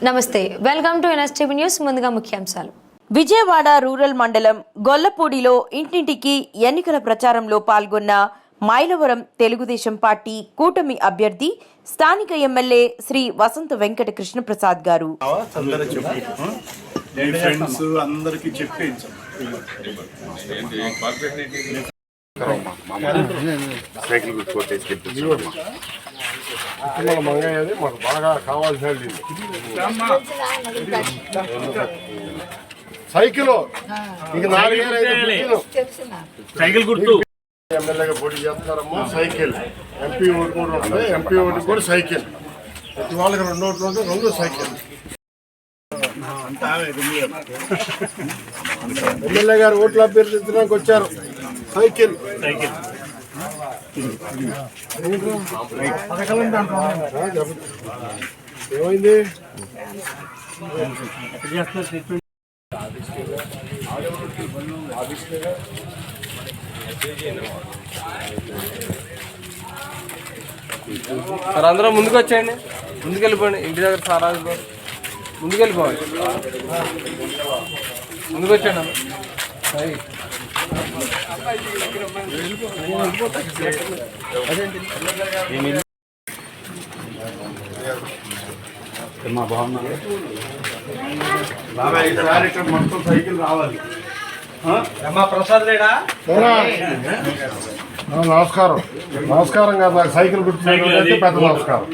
నమస్తే welcome to NSTV news ముందుగా ముఖ్యాంశాలు విజయవాడ రూరల్ మండలం గొల్లపూడిలో ఇంటింటికి ఎన్నికల ప్రచారంలో పాల్గొన్న మైలవరం తెలుగుదేశం పార్టీ కూటమి అభ్యర్థి స్థానిక ఎమ్మెల్యే శ్రీ వసంత వెంకట కృష్ణప్రసాద్ గారు సైకిల్ మన మంగయ్యది మాకు బాగా కావాల్సినది సైకిల్. ఇక నాలుగేళ్ళు అయితే సైకిల్ గుర్తు. ఎమ్మెల్యేగా పోటీ చేస్తున్నారమ్మా సైకిల్. ఎంపీ ఓటు కూడా ఉంటుంది ఎంపీ ఓటు కూడా సైకిల్. ప్రతి వాళ్ళకి రెండు ఓట్లు ఉంటే రెండు సైకిల్. ఎమ్మెల్యే గారు ఓట్లు అభ్యర్థించడానికి వచ్చారు. సైకిల్. సైకిల్. ఏమైంది? సార్ అందరం ముందుకు వచ్చేయండి. ముందుకు వెళ్ళిపోండి ఇంటి దగ్గర సార్ ఆగిపోండి ముందుకు వెళ్ళిపోండి ముందుకు మా బాబాయ్ ఈసారి ఇక్కడ మొత్తం సైకిల్ రావాలి నమస్కారం. నమస్కారం కాదు నాకు సైకిల్ గుర్తు పెద్ద నమస్కారం.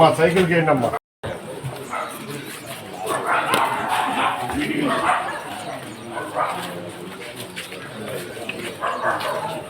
మా సైకిల్కి ఏంటమ్మా